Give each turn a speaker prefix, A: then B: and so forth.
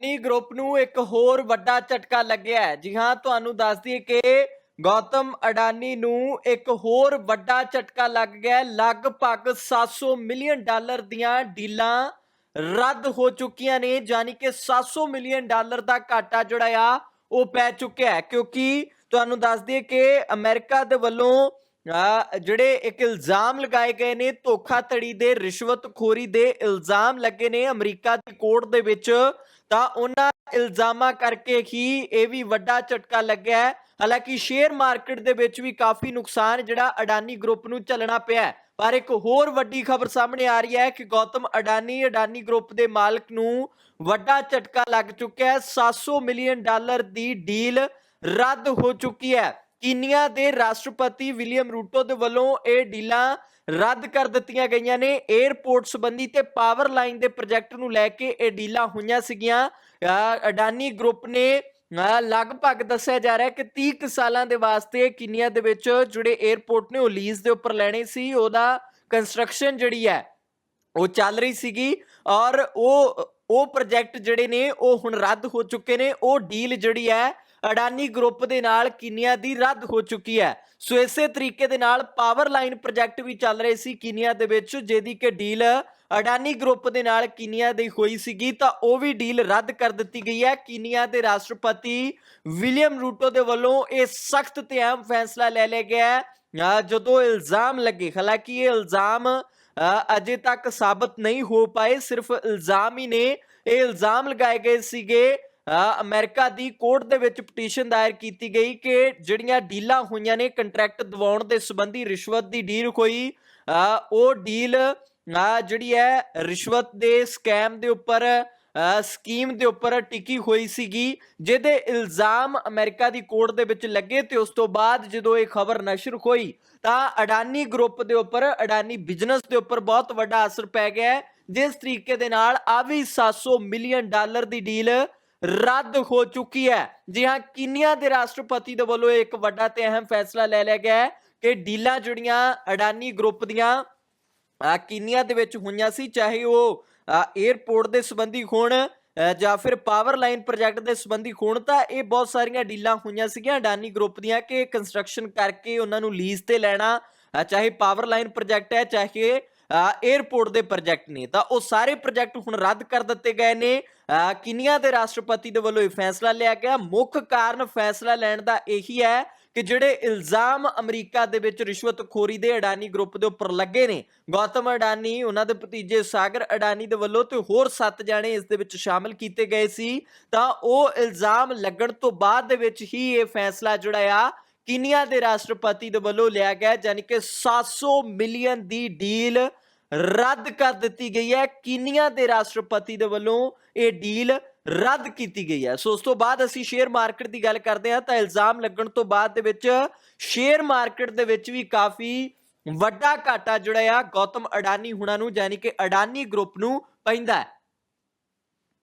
A: ਨੀ ਗਰੁੱਪ ਨੂੰ ਇੱਕ ਹੋਰ ਵੱਡਾ ਝਟਕਾ ਲੱਗਿਆ ਹੈ ਜੀ ਹਾਂ, ਤੁਹਾਨੂੰ ਦੱਸ ਦਈਏ ਕਿ ਗੌਤਮ ਅਡਾਨੀ ਨੂੰ ਇੱਕ ਹੋਰ ਵੱਡਾ ਝਟਕਾ ਲੱਗ ਗਿਆ ਹੈ। ਲਗਭਗ 700 ਮਿਲੀਅਨ ਡਾਲਰ ਦੀਆਂ ਡੀਲਾਂ ਰੱਦ ਹੋ ਚੁੱਕੀਆਂ ਨੇ, ਯਾਨੀ ਕਿ 700 ਮਿਲੀਅਨ ਡਾਲਰ ਦਾ ਘਾਟਾ ਜਿਹੜਾ ਆ, ਉਹ ਪੈ ਚੁੱਕਿਆ ਹੈ ਕਿਉਂਕਿ ਤੁਹਾਨੂੰ ਦੱਸ ਦਈਏ ਕਿ ਅਮਰੀਕਾ ਦੇ ਵੱਲੋਂ ਅਹ ਜਿਹੜੇ ਇੱਕ ਇਲਜ਼ਾਮ ਲਗਾਏ ਗਏ ਨੇ, ਧੋਖਾਧੜੀ ਦੇ, ਰਿਸ਼ਵਤਖੋਰੀ ਦੇ ਇਲਜ਼ਾਮ ਲੱਗੇ ਨੇ ਅਮਰੀਕਾ ਦੀ ਕੋਰਟ ਦੇ ਵਿੱਚ, ਤਾਂ ਉਹਨਾਂ ਇਲਜ਼ਾਮਾਂ ਕਰਕੇ ਹੀ ਇਹ ਵੀ ਵੱਡਾ ਝਟਕਾ ਲੱਗਿਆ ਹੈ। ਹਾਲਾਂਕਿ ਸ਼ੇਅਰ ਮਾਰਕੀਟ ਦੇ ਵਿੱਚ ਵੀ ਕਾਫੀ ਨੁਕਸਾਨ ਜਿਹੜਾ ਅਡਾਨੀ ਗਰੁੱਪ ਨੂੰ ਝੱਲਣਾ ਪਿਆ ਹੈ। ਪਰ ਇੱਕ ਹੋਰ ਵੱਡੀ ਖਬਰ ਸਾਹਮਣੇ ਆ ਰਹੀ ਹੈ ਕਿ ਗੌਤਮ ਅਡਾਨੀ ਅਡਾਨੀ ਗਰੁੱਪ ਦੇ ਮਾਲਕ ਨੂੰ ਵੱਡਾ ਝਟਕਾ ਲੱਗ ਚੁੱਕਿਆ ਹੈ। 700 ਮਿਲੀਅਨ ਡਾਲਰ ਦੀ ਡੀਲ ਰੱਦ ਹੋ ਚੁੱਕੀ ਹੈ। ਕੀਨੀਆ ਦੇ ਰਾਸ਼ਟਰਪਤੀ ਵਿਲੀਅਮ ਰੂਟੋ ਦੇ ਵੱਲੋਂ ਇਹ ਡੀਲਾਂ ਰੱਦ ਕਰ ਦਿੱਤੀਆਂ ਗਈਆਂ ਨੇ? 에ਅਰਪੋਰਟ ਸੰਬੰਧੀ ਤੇ ਪਾਵਰ ਲਾਈਨ ਦੇ ਪ੍ਰੋਜੈਕਟ ਨੂੰ ਲੈ ਕੇ ਇਹ ਡੀਲਾਂ ਹੋਈਆਂ ਸੀਗੀਆਂ। ਅਡਾਨੀ ਗਰੁੱਪ ਨੇ ਲਗਭਗ ਦੱਸਿਆ ਜਾ ਰਿਹਾ ਕਿ 30 ਕੁ ਸਾਲਾਂ ਦੇ ਵਾਸਤੇ ਕੀਨੀਆ ਦੇ ਵਿੱਚ ਜਿਹੜੇ 에ਅਰਪੋਰਟ ਨੇ ਉਹ ਲੀਜ਼ ਦੇ ਉੱਪਰ ਲੈਣੇ ਸੀ। ਉਹਦਾ ਕੰਸਟਰਕਸ਼ਨ ਜਿਹੜੀ ਹੈ, ਉਹ ਚੱਲ ਰਹੀ ਸੀਗੀ ਔਰ ਉਹ ਉਹ ਪ੍ਰੋਜੈਕਟ ਜਿਹੜੇ ਨੇ, ਉਹ ਹੁਣ ਰੱਦ ਹੋ ਚੁੱਕੇ ਨੇ। ਉਹ ਡੀਲ ਜਿਹੜੀ ਹੈ ਅਡਾਨੀ ਗਰੁੱਪ ਦੇ ਨਾਲ ਕੀਨੀਆ ਦੀ ਰੱਦ ਹੋ ਚੁੱਕੀ ਹੈ। ਸੋ ਇਸੇ ਤਰੀਕੇ ਦੇ ਨਾਲ ਪਾਵਰ ਲਾਈਨ ਪ੍ਰੋਜੈਕਟ ਵੀ ਚੱਲ ਰਹੇ ਸੀ ਕੀਨੀਆ ਦੇ ਵਿੱਚ, ਜਿਹਦੀ ਕਿ ਡੀਲ ਅਡਾਨੀ ਗਰੁੱਪ ਦੇ ਨਾਲ ਕੀਨੀਆ ਦੀ ਹੋਈ ਸੀਗੀ, ਤਾਂ ਉਹ ਵੀ ਡੀਲ ਰੱਦ ਕਰ ਦਿੱਤੀ ਗਈ ਹੈ। ਕੀਨੀਆ ਦੇ ਰਾਸ਼ਟਰਪਤੀ ਵਿਲੀਅਮ ਰੂਟੋ ਦੇ ਵੱਲੋਂ ਇਹ ਸਖਤ ਤੇ ਅਹਿਮ ਫੈਸਲਾ ਲੈ ਲਿਆ ਗਿਆ ਜਦੋਂ ਇਲਜ਼ਾਮ ਲੱਗੇ, ਹਾਲਾਂਕਿ ਇਹ ਇਲਜ਼ਾਮ ਅਜੇ ਤੱਕ ਸਾਬਤ ਨਹੀਂ ਹੋ ਪਾਏ, ਸਿਰਫ ਇਲਜ਼ਾਮ ਹੀ ਨੇ। ਇਹ ਇਲਜ਼ਾਮ ਲਗਾਏ ਗਏ ਸੀਗੇ ਅਮਰੀਕਾ ਦੀ ਕੋਰਟ ਦੇ ਵਿੱਚ ਪਟੀਸ਼ਨ ਦਾਇਰ ਕੀਤੀ ਗਈ ਕਿ ਜਿਹੜੀਆਂ ਡੀਲਾਂ ਹੋਈਆਂ ਨੇ ਕੰਟਰੈਕਟ ਦਿਵਾਉਣ ਦੇ ਸੰਬੰਧੀ ਰਿਸ਼ਵਤ ਦੀ ਡੀਲ ਹੋਈ ਉਹ ਡੀਲ ਜਿਹੜੀ ਹੈ ਰਿਸ਼ਵਤ ਦੇ ਸਕੈਮ ਦੇ ਉੱਪਰ ਸਕੀਮ ਦੇ ਉੱਪਰ ਟਿਕੀ ਹੋਈ ਸੀਗੀ, ਜਿਹਦੇ ਇਲਜ਼ਾਮ ਅਮਰੀਕਾ ਦੀ ਕੋਰਟ ਦੇ ਵਿੱਚ ਲੱਗੇ ਤੇ ਉਸ ਤੋਂ ਬਾਅਦ ਜਦੋਂ ਇਹ ਖਬਰ ਨਸ਼ਰ ਹੋਈ ਤਾਂ ਅਡਾਨੀ ਗਰੁੱਪ ਦੇ ਉੱਪਰ, ਅਡਾਨੀ ਬਿਜ਼ਨਸ ਦੇ ਉੱਪਰ ਬਹੁਤ ਵੱਡਾ ਅਸਰ ਪੈ ਗਿਆ ਜਿਸ ਤਰੀਕੇ ਦੇ ਨਾਲ ਆ ਵੀ 700 ਮਿਲੀਅਨ ਡਾਲਰ ਦੀ ਡੀਲ ਰੱਦ ਹੋ ਚੁੱਕੀ ਹੈ। ਜੀ ਹਾਂ, ਕੀਨੀਆ ਦੇ ਰਾਸ਼ਟਰਪਤੀ ਦੇ ਵੱਲੋਂ ਇੱਕ ਵੱਡਾ ਤੇ ਅਹਿਮ ਫੈਸਲਾ ਲੈ ਲਿਆ ਗਿਆ ਹੈ ਕਿ ਡੀਲਾਂ ਜਿਹੜੀਆਂ ਅਡਾਨੀ ਗਰੁੱਪ ਦੀਆਂ ਆ ਕੀਨੀਆ ਦੇ ਵਿੱਚ ਹੋਈਆਂ ਸੀ, ਚਾਹੇ ਉਹ 에ਅਰਪੋਰਟ ਦੇ ਸੰਬੰਧੀ ਹੋਣ ਜਾਂ ਫਿਰ ਪਾਵਰ ਲਾਈਨ ਪ੍ਰੋਜੈਕਟ ਦੇ ਸੰਬੰਧੀ ਹੋਣ, ਤਾਂ ਇਹ ਬਹੁਤ ਸਾਰੀਆਂ ਡੀਲਾਂ ਹੋਈਆਂ ਸੀਗੀਆਂ ਅਡਾਨੀ ਗਰੁੱਪ ਦੀਆਂ ਕਿ ਕੰਸਟਰਕਸ਼ਨ ਕਰਕੇ ਉਹਨਾਂ ਨੂੰ ਲੀਜ਼ ਤੇ ਲੈਣਾ ਚਾਹੇ ਪਾਵਰ ਲਾਈਨ ਪ੍ਰੋਜੈਕਟ ਹੈ, ਚਾਹੇ 에ਅਰਪੋਰਟ ਦੇ ਪ੍ਰੋਜੈਕਟ ਨੇ। ਤਾਂ ਉਹ ਸਾਰੇ ਪ੍ਰੋਜੈਕਟ ਹੁਣ ਰੱਦ ਕਰ ਦਿੱਤੇ ਗਏ ਨੇ। ਕਿਨੀਆ ਦੇ ਰਾਸ਼ਟਰਪਤੀ ਦੇ ਵੱਲੋਂ ਇਹ ਫੈਸਲਾ ਲਿਆ ਗਿਆ? ਮੁੱਖ ਕਾਰਨ ਫੈਸਲਾ ਲੈਣ ਦਾ ਇਹੀ ਹੈ ਕਿ ਜਿਹੜੇ ਇਲਜ਼ਾਮ ਅਮਰੀਕਾ ਦੇ ਵਿੱਚ ਰਿਸ਼ਵਤਖੋਰੀ ਦੇ ਅਡਾਨੀ ਗਰੁੱਪ ਦੇ ਉੱਪਰ ਲੱਗੇ ਨੇ। ਗੌਤਮ ਅਡਾਨੀ, ਉਹਨਾਂ ਦੇ ਭਤੀਜੇ ਸਾਗਰ ਅਡਾਨੀ ਦੇ ਵੱਲੋਂ ਤੇ ਹੋਰ 7 ਜਾਣੇ ਇਸ ਦੇ ਵਿੱਚ ਸ਼ਾਮਲ ਕੀਤੇ ਗਏ ਸੀ। ਤਾਂ ਉਹ ਇਲਜ਼ਾਮ ਲੱਗਣ ਤੋਂ ਬਾਅਦ ਦੇ ਵਿੱਚ ਹੀ ਇਹ ਫੈਸਲਾ ਜਿਹੜਾ ਆ ਕੀਨੀਆ ਦੇ ਰਾਸ਼ਟਰਪਤੀ ਦੇ ਵੱਲੋਂ ਲਿਆ ਗਿਆ ਯਾਨੀ ਕਿ 700 ਮਿਲੀਅਨ ਦੀ ਡੀਲ ਰੱਦ ਕਰ ਦਿੱਤੀ ਗਈ ਹੈ। ਕੀਨੀਆ ਦੇ ਰਾਸ਼ਟਰਪਤੀ ਦੇ ਵੱਲੋਂ ਇਹ ਡੀਲ ਰੱਦ ਕੀਤੀ ਗਈ ਹੈ? ਸੋ ਉਸ ਤੋਂ ਬਾਅਦ ਅਸੀਂ ਸ਼ੇਅਰ ਮਾਰਕੀਟ ਦੀ ਗੱਲ ਕਰਦੇ ਹਾਂ ਤਾਂ ਇਲਜ਼ਾਮ ਲੱਗਣ ਤੋਂ ਬਾਅਦ ਦੇ ਵਿੱਚ ਸ਼ੇਅਰ ਮਾਰਕੀਟ ਦੇ ਵਿੱਚ ਵੀ ਕਾਫੀ ਵੱਡਾ ਘਾਟਾ ਜਿਹੜਾ ਆ ਗੌਤਮ ਅਡਾਨੀ ਹੁਣਾਂ ਨੂੰ ਯਾਨੀ ਕਿ ਅਡਾਨੀ ਗਰੁੱਪ ਨੂੰ ਪੈਂਦਾ ਹੈ।